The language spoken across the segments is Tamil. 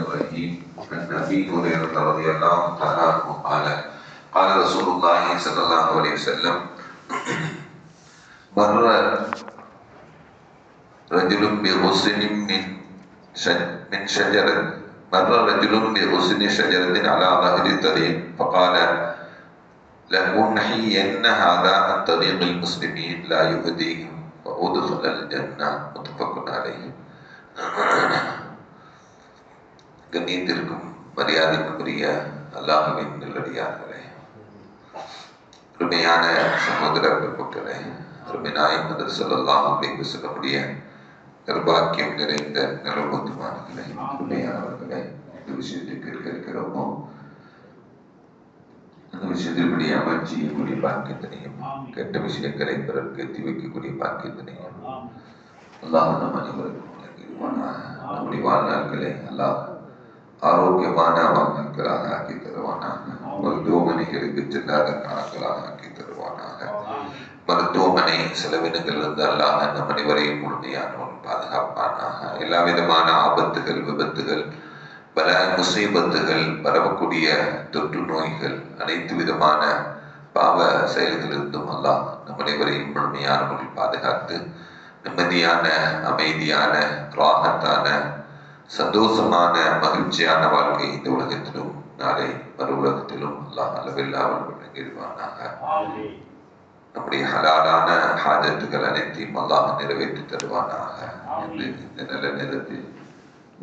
الرحيم عن ابي هريره رضي الله تعالى عنه قال قال رسول الله صلى الله عليه وسلم مر رجل بغصن من من شجرة مر رجل بغصن شجرة على ظهر الطريق فقال لأنحين هذا عن طريق المسلمين لا يؤذيهم وأدخل الجنة متفق عليه கண்ணியத்திற்கும் மரியாதைக்குரிய அல்லாஹுவின் நல்லடியார்களே. அருமையான சகோதர பெருமக்களே அருமை நாயகம் சொல்லலாம் அப்படின்னு சொல்லக்கூடிய நிர்பாக்கியம் நிறைந்த நிலபுத்தமானங்களே அருமையானவர்களே இந்த விஷயத்தை கேட்க இருக்கிறோமோ? அந்த விஷயத்தில் இப்படி அமர்ச்சி கூடிய பாக்கியத்தினையும் கெட்ட விஷயங்களை பிறருக்கு எத்தி வைக்கக்கூடிய பாக்கியத்தினையும் அல்லாஹ் நம் அனைவருக்கும் நம்முடைய வாழ்நாட்களை அல்லாஹ் ஆரோக்கியமான வாழ்நாட்களாக ஆக்கி தருவானாக. மருத்துவமனைகளுக்கு செல்லாத காலங்களாக ஆக்கி தருவானாக. மருத்துவமனை செலவினங்களிலிருந்து அல்லாஹ் நம் அனைவரையும் முழுமையானவன் பாதுகாப்பானாக. எல்லா விதமான ஆபத்துகள் விபத்துகள் பல முசீபத்துகள் பரவக்கூடிய தொற்று நோய்கள் அனைத்து விதமான பாவ செயல்களிலிருந்தும் அல்லாஹ் நம் அனைவரையும் முழுமையான முறையில் பாதுகாத்து நிம்மதியான அமைதியான ராகத்தான சந்தோஷமான மகிழ்ச்சியான வாழ்க்கை இந்த உலகத்திலும் நாளை மறு உலகத்திலும் அல்லாஹ் அளவில்லாமல் வழங்கிடுவானாக நம்முடைய ஹலாலான ஹாஜத்துகள் அனைத்தையும் அல்லாஹ் நிறைவேற்றி தருவானாக. என்று இந்த நல்ல நேரத்தில்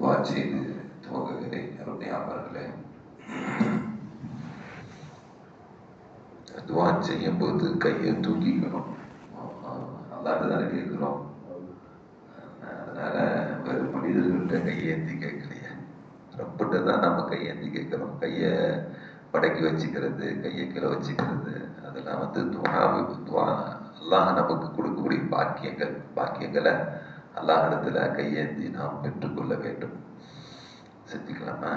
வாட்சியது துவங்குகிறேன். அருமையானவர்களே துவா செய்யும் போது கையை தூக்கிக்கணும். அல்லாட்டு தானே கேட்கிறோம் அதனால வேறு கையை கையேந்தி கேட்கலையே. ரப்பிட்ட தான் நம்ம கையேந்தி கேட்கிறோம். கையை படக்கி வச்சுக்கிறது கையை கீழே வச்சுக்கிறது அதெல்லாம் வந்து துவா துவா அல்லாஹ் நமக்கு கொடுக்கக்கூடிய பாக்கியங்கள் பாக்கியங்களை அல்லாஹ் இடத்துல கையேந்தி நாம் பெற்றுக்கொள்ள வேண்டும். செஞ்சுக்கலாமா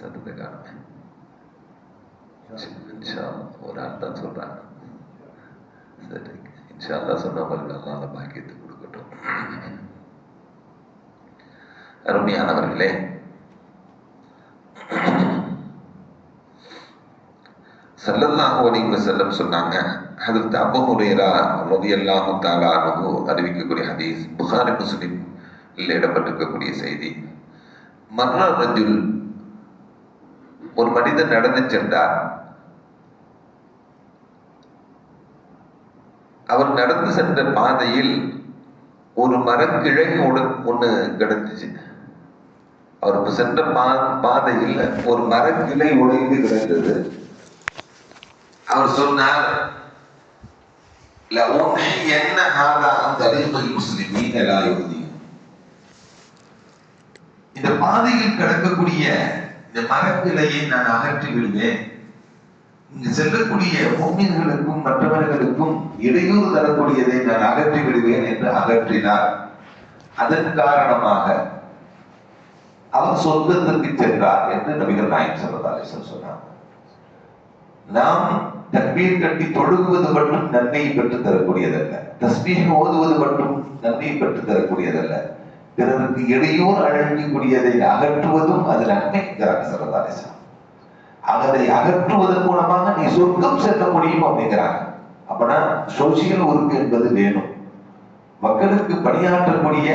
சத்தத்தை காணுமே இன்ஷா ஒரு ஆள் தான் சொல்றாங்க. சரி இன்ஷா அல்லா சொன்னவங்களுக்கு அல்லாஹ் பாக்கியத்தை கொடுக்கட்டும். அருமையானவர்களே ஸல்லல்லாஹு அலைஹி செல்லம் சொன்னாங்க ஹதரத் அபூ ஹுரைரா ரலியல்லாஹு தஆலா அறிவிக்கக்கூடிய ஹதீஸ் புகாரி முஸ்லிம் இடம்பெற்றிருக்கக்கூடிய செய்தி. மர்ர ரஜுல் ஒரு மனிதன் நடந்து சென்றார். அவர் நடந்து சென்ற பாதையில் ஒரு மரக்கிளை ஒன்று ஒண்ணு கிடந்துச்சு. அவர் சென்ற பா பாதையில் ஒரு மரக்கிளை உடைந்து கிடந்தது. அவர் சொன்னார் என்ன இந்த பாதையில் கிடக்கக்கூடிய இந்த மரக்கிளையை நான் அகற்றி விடுவேன் இங்கு செல்லக்கூடிய மோமியர்களுக்கும் மற்றவர்களுக்கும் இடையூறு தரக்கூடியதை நான் அகற்றி விடுவேன் என்று அகற்றினார். அதன் காரணமாக அவர் சொர்க்கத்திற்கு சென்றார் என்று நபிகள் நாயகம் சல்லல்லாஹு சொன்னார் நாம் தக்பீர் கட்டி தொழுகுவது மட்டும் நன்மையை பெற்று தரக்கூடியதல்ல. தஸ்மீக ஓதுவது மட்டும் நன்மையை பெற்று தரக்கூடியதல்ல. பிறருக்கு இடையூறு அழகக்கூடியதை அகற்றுவதும் அது நன்மைங்கிறாங்க சரதாரேசன் அதை அகற்றுவதன் மூலமாக நீ சொர்க்கம் செல்ல முடியும் அப்படிங்கிறாங்க. அப்பனா சோசியல் ஒர்க் என்பது வேணும். மக்களுக்கு பணியாற்றக்கூடிய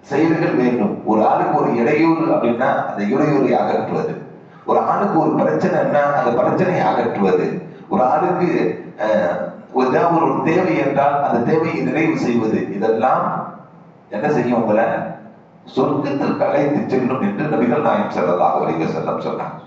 செயல்கள் வேண்டும். ஒரு ஆளுக்கு ஒரு இடையூறு அப்படின்னா அந்த இடையூறை அகற்றுவது. ஒரு ஆளுக்கு ஒரு பிரச்சனைன்னா அந்த பிரச்சனையை அகற்றுவது. ஒரு ஆளுக்கு ஏதாவது ஒரு தேவை என்றால் அந்த தேவையை நிறைவு செய்வது. இதெல்லாம் என்ன செய்யும் உங்களை? சொர்க்கத்தில் கலைத்து செல்லும் என்று நபிகள் நாயம் ஸல்லல்லாஹு அலைஹி செல்லம் சொன்னாங்க.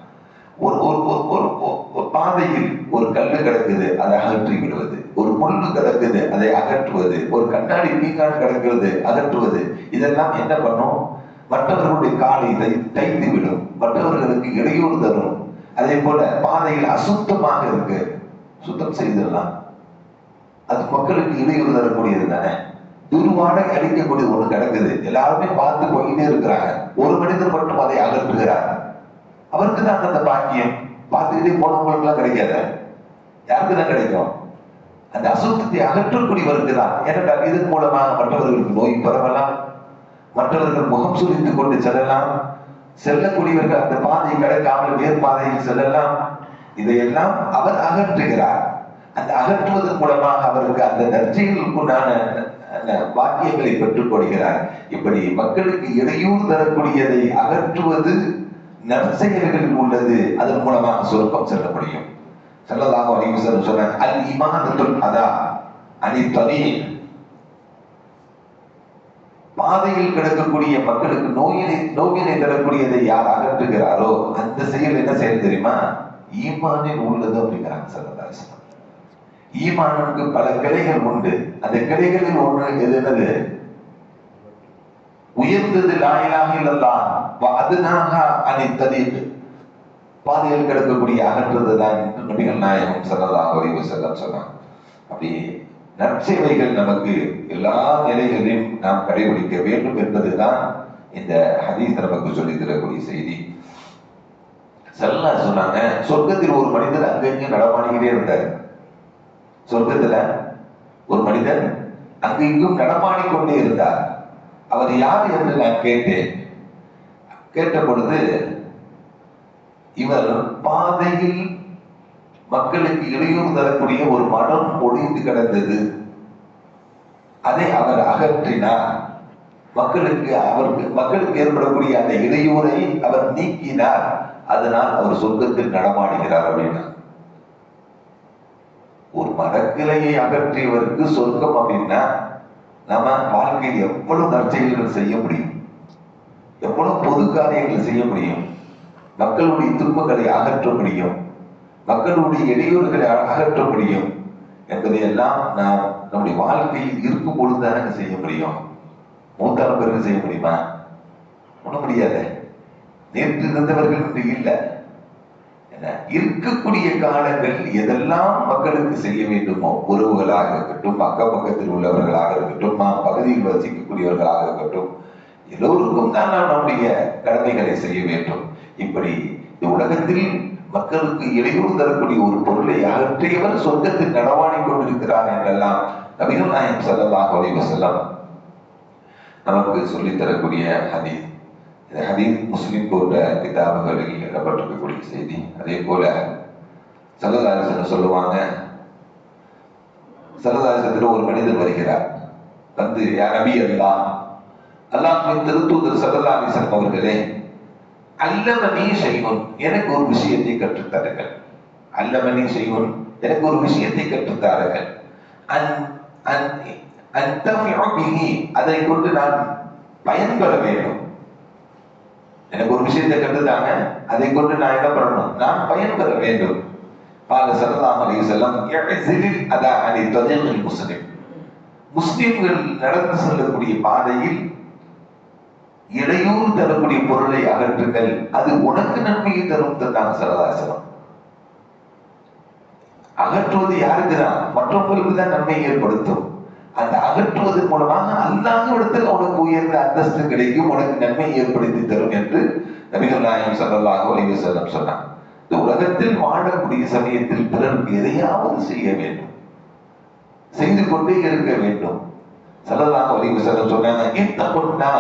ஒரு ஒரு ஒரு ஒரு ஒரு- பாதையில் ஒரு கல் கிடக்குது அதை அகற்றி விடுவது. ஒரு புல்லு கிடக்குது அதை அகற்றுவது. ஒரு கண்ணாடி பீங்கான் கிடக்கிறது அகற்றுவது. இதெல்லாம் என்ன பண்ணும்? மற்றவர்களுடைய காலை தைத்து விடும் மற்றவர்களுக்கு இடையூறு தரும். அதே போல பாதையில் அசுத்தமாக இருக்கு. சுத்தம் செய்திடலாம். அது மக்களுக்கு இடையூறு தரக்கூடியது தானே? துருவான அடிக்கக்கூடியது ஒண்ணு கிடக்குது. எல்லாருமே பார்த்து போயிட்டே இருக்கிறாங்க. ஒரு மனிதர் மட்டும் அதை அகற்றுகிறார். அவருக்கு தான் அந்த பாக்கியம். பார்த்துக்கிட்டே போனவங்களுக்கு எல்லாம் கிடைக்காத? யாருக்கு தான் கிடைக்கும்? அந்த அசுத்தத்தை அகற்றக்கூடியவருக்கு தான். ஏனென்றால் இதன் மூலமாக மற்றவர்களுக்கு நோய் பரவலாம். மற்றவர்கள் முகம் சுழித்துக் கொண்டு செல்லலாம். செல்லக்கூடியவர்கள் அந்த பாதையை கடக்காமல் வேர் பாதையில் செல்லலாம். இதையெல்லாம் அவர் அகற்றுகிறார். அந்த அகற்றுவதன் மூலமாக அவருக்கு அந்த நற்செயலுக்குண்டான அந்த பாக்கியங்களை பெற்றுக் கொள்கிறார். இப்படி மக்களுக்கு இடையூறு தரக்கூடியதை அகற்றுவது நற்செயல்களில் உள்ளது. அதன் மூலமாக சொர்க்கம் செல்ல முடியும். செல்லதாக அறிவு சொன்ன அல் இமானத்துல் அதா அணி பாதையில் கிடக்கக்கூடிய மக்களுக்கு நோயினை நோயினை தரக்கூடியதை யார் அகற்றுகிறாரோ அந்த செயல் என்ன செயல் தெரியுமா? ஈமானில் உள்ளது அப்படிங்கிறாங்க சரதாசனம் ஈமானுக்கு பல கிளைகள் உண்டு. அந்த கிளைகளில் ஒன்று எது என்னது? உயர்ந்தது லாயிலாக இல்லல்லாம் அதுனாக அனைத்ததீது பாதையில் கிடக்கக்கூடிய அகற்றுவது தான் என்று நபிகள் நாயகம் சரதாக அறிவு செல்லம் சொன்னாங்க. அப்படி நற்சேவைகள் நமக்கு எல்லா நிலைகளிலும் நாம் கடைபிடிக்க வேண்டும் என்பதுதான் இந்த ஹதீஸ் நமக்கு சொல்லி தரக்கூடிய செய்தி. செல்லா சொன்னாங்க சொர்க்கத்தில் ஒரு மனிதர் அங்கங்க நடமாடிக்கிட்டே இருந்தார். சொர்க்கத்துல ஒரு மனிதன் அங்கு இங்கும் நடமாடிக்கொண்டே இருந்தார். அவர் யார் என்று நான் கேட்டேன். கேட்ட பொழுது இவர் பாதையில் மக்களுக்கு இடையூறு தரக்கூடிய ஒரு மடம் ஒடிந்து கிடந்தது. அதை அவர் அகற்றினார். மக்களுக்கு அவருக்கு மக்களுக்கு ஏற்படக்கூடிய அந்த இடையூறை அவர் நீக்கினார். அதனால் அவர் சொர்க்கத்தில் நடமாடுகிறார் அப்படின்னா. ஒரு மரக்கிளையை அகற்றியவருக்கு சொர்க்கம் அப்படின்னா நம்ம வாழ்க்கையில் எவ்வளவு நற்செயல்கள் செய்ய முடியும்? எவ்வளவு பொது காரியங்கள் செய்ய முடியும்? மக்களுடைய துன்பங்களை அகற்ற முடியும். மக்களுடைய இடையூறுகளை அகற்ற முடியும். என்பதையெல்லாம் நாம் நம்முடைய வாழ்க்கையில் இருக்கும் பொழுதுதானே செய்ய முடியும். மூத்தான பிறகு செய்ய முடியுமா? ஒண்ணும் முடியாது. நேற்று இருந்தவர்கள் இன்று இல்லை. இருக்கக்கூடிய காலங்கள் எதெல்லாம் மக்களுக்கு செய்ய வேண்டுமோ உறவுகளாக இருக்கட்டும் அக்கம் பக்கத்தில் உள்ளவர்களாக இருக்கட்டும் நாம் பகுதியில் வசிக்கக்கூடியவர்களாக இருக்கட்டும் எல்லோருக்கும் தான் நாம் நம்முடைய கடமைகளை செய்ய வேண்டும். இப்படி இந்த உலகத்தில் மக்களுக்கு இடையூறு தரக்கூடிய ஒரு பொருளை அகற்றியவர் சொர்க்கத்தில் நடவாடி கொண்டிருக்கிறார் என்றெல்லாம் நபிகள் நாயம் சல்லல்லாஹு அலைஹி நமக்கு சொல்லித் தரக்கூடிய ஹதீஸ். இந்த ஹதீஸ் முஸ்லிம் போன்ற கிதாபுகளில் இடப்பட்டிருக்கக்கூடிய செய்தி. அதே போல சரதாசன் சொல்லுவாங்க சல்லதாரிசத்தில் ஒரு மனிதர் வருகிறார். வந்து யார் நபி அல்லா அல்லாஹ் திருத்தூதர் சரதாசன் அவர்களே அல்லமனி செய்வன். எனக்கு ஒரு விஷயத்தை கற்றுத்தாருங்கள். அல்லமனி செய்வன். எனக்கு ஒரு விஷயத்தை கற்றுத்தாருங்கள். அதை கொண்டு நான் பயன்பெற வேண்டும். எனக்கு ஒரு விஷயத்தை கற்றுத்தாங்க. அதை கொண்டு நான் என்ன பண்ணணும்? நான் பயன்பெற வேண்டும். பால சல்லல்லாஹு செல்லம் வஸல்லம் அதான் அதா அனி முஸ்லிம் முஸ்லிம்கள் நடந்து செல்லக்கூடிய பாதையில் இடையூறு தரக்கூடிய பொருளை அகற்றுங்கள். அது உனக்கு நன்மையை தரும் தந்தாங்க சரதாசனம் அகற்றுவது யாருக்கு தான் மற்றவங்களுக்கு தான் நன்மை ஏற்படுத்தும். அந்த அகற்றுவதன் மூலமாக அல்லாஹ்விடத்தில் உனக்கு உயர்ந்த அந்தஸ்து கிடைக்கும் உனக்கு நன்மை ஏற்படுத்தி தரும் என்று நபிகள் நாயகம் ஸல்லல்லாஹு வலிவு செல்லம் சொன்னான் இந்த உலகத்தில் வாழக்கூடிய சமயத்தில் பிறருக்கு எதையாவது செய்ய வேண்டும். செய்து கொண்டே இருக்க வேண்டும். ஸல்லல்லாஹு வலிவு செல்லம் சொன்னாங்க இத்தகுன்னா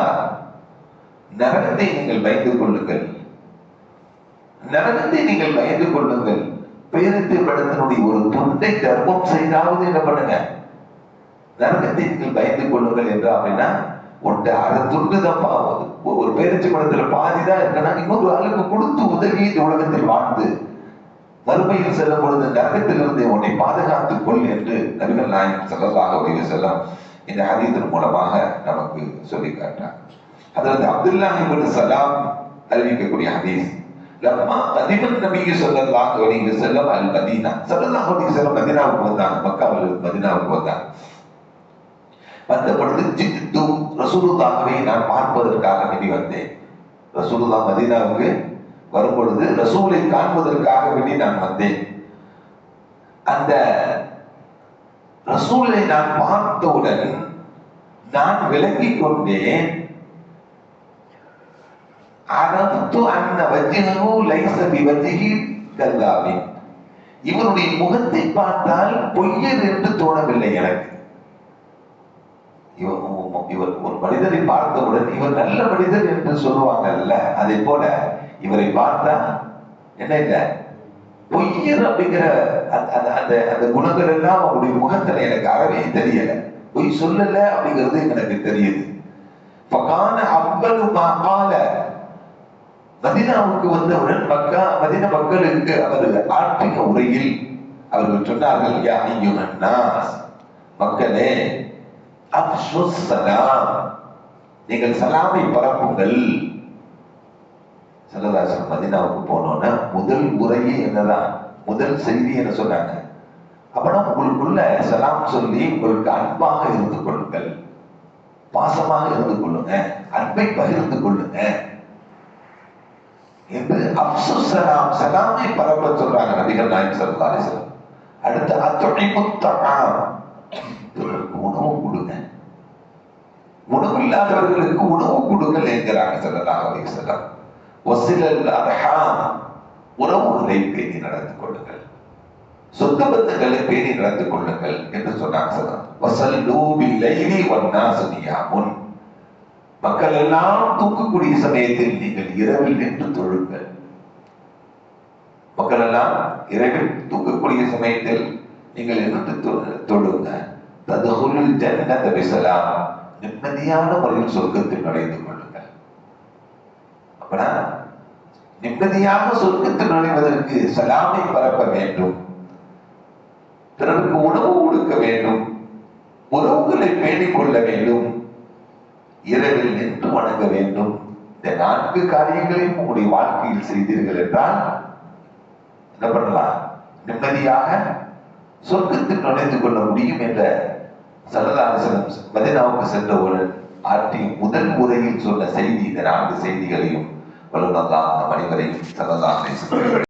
நரகத்தை நீங்கள் பயந்து கொள்ளுங்கள். நரகத்தை நீங்கள் பயந்து கொள்ளுங்கள். பேரத்தை படத்தினுடைய ஒரு துண்டை தர்மம் செய்தாவது என்ன பண்ணுங்க? நரகத்தை நீங்கள் பயந்து கொள்ளுங்கள் என்றா அப்படின்னா உன்ட்ட அரை துண்டு தான் பாவது. ஒரு பேரச்சி படத்துல பாதி தான் இன்னொரு ஆளுக்கு கொடுத்து உதவி இந்த உலகத்தில் வாழ்ந்து மறுமையில் செல்லும் பொழுது நரகத்திலிருந்து உன்னை பாதுகாத்துக் கொள் என்று நபிகள் நாயகம் ஸல்லல்லாஹு செல்லம் இந்த ஹதீஸின் மூலமாக நமக்கு சொல்லி காட்டார் அதாவது அப்துல்லா இபின் சலாம் அறிவிக்கக்கூடிய ஹதீஸ். லம்மா கதிமன் நபிக்கு ஸல்லல்லாஹு அலைஹி வஸல்லம் அல் மதீனா ஸல்லல்லாஹு அலைஹி வஸல்லம் மதீனாவுக்கு வந்தாங்க. மக்காவில் மதீனாவுக்கு வந்தாங்க. வந்த பொழுது ஜித்து ரசூலுல்லாஹவை நான் பார்ப்பதற்காக வேண்டி வந்தேன். ரசூலுல்லா மதீனாவுக்கு வரும் பொழுது ரசூலை காண்பதற்காக வேண்டி நான் வந்தேன். அந்த ரசூலை நான் பார்த்தவுடன் நான் விளங்கி கொண்டேன். அரப்து அன்ன வஜ்ஹு லைச பிவஜ்ஹி கல்லாபின் இவருடைய முகத்தை பார்த்தால் பொய்யர் என்று தோணவில்லை எனக்கு. இவர் இவர் ஒரு மனிதரை பார்த்தவுடன் இவர் நல்ல மனிதர் என்று சொல்லுவாங்கல்ல அதே போல இவரை பார்த்தா என்ன இல்லை? பொய்யர் அப்படிங்கிற அந்த- அந்த அந்த அந்த குணங்கள் எல்லாம் அவருடைய முகத்துல எனக்கு அறவே தெரியல. பொய் சொல்லல அப்படிங்கிறது எனக்கு தெரியுது. பகான அவ்வளவு மாகால மதினாவுக்கு வந்தவுடன் மக்கா மதின மக்களுக்கு அவர்கள் ஆற்றின உரையில் அவர்கள் சொன்னார்கள் யா மக்களே அப்சுஸ் சலாம் நீங்கள் சலாமை பரப்புங்கள். சல்லதாசன் மதினாவுக்கு போனோன்னா முதல் உரையே என்னதான்? முதல் செய்தி என்ன சொன்னாங்க? அப்பனா உங்களுக்குள்ள சலாம் சொல்லி உங்களுக்கு அன்பாக இருந்து கொள்ளுங்கள். பாசமாக இருந்து கொள்ளுங்க. அன்பை பகிர்ந்து கொள்ளுங்க. என்று அப்சு சலாம் சலாமை பரப்ப சொல்றாங்க நபிகள் நாயம் ஸல்லல்லாஹு அலைஹி அடுத்து அத்துணை முத்தமாம் பிறருக்கு உணவு கொடுங்க. உணவு இல்லாதவர்களுக்கு உணவு கொடுங்கள் என்கிறாங்க ஸல்லல்லாஹு அலைஹி வஸல்லம். வசிலல் அர்ஹாம். உறவுகளை பேணி நடந்து கொள்ளுங்கள். சொந்த பந்தங்களை பேணி நடந்து கொள்ளுங்கள் என்று சொன்னாங்க ஸல்லல்லாஹு வசல்லூ பில்லைலி வன்னாசு நியாமுன். மக்கள் எல்லாம் தூக்கக்கூடிய சமயத்தில் நீங்கள் இரவில் நின்று தொழுங்கள். மக்கள் எல்லாம் இரவில் தூக்கக்கூடிய சமயத்தில் நீங்கள் நின்று தொழுங்க ததுகுலுல் ஜன்னத பிஸலாம் நிம்மதியான முறையில் சொர்க்கத்தில் நுழைந்து கொள்ளுங்கள். அப்பனா நிம்மதியாக சொர்க்கத்தில் நுழைவதற்கு சலாமை பரப்ப வேண்டும். பிறருக்கு உணவு கொடுக்க வேண்டும். உறவுகளை பேணிக் கொள்ள வேண்டும். இரவில் நின்று வணங்க வேண்டும். இந்த நான்கு காரியங்களையும் உங்களுடைய வாழ்க்கையில் செய்தீர்கள் என்றால் என்ன பண்ணலாம்? நிம்மதியாக சொர்க்கத்தில் நுழைந்து கொள்ள முடியும் என்ற சரதாசனம் மதினாவுக்கு சென்ற ஒரு ஆற்றி முதல் முறையில் சொன்ன செய்தி இந்த நான்கு செய்திகளையும் வல்லுநர்தான் நம் அனைவரையும் சரதாசனை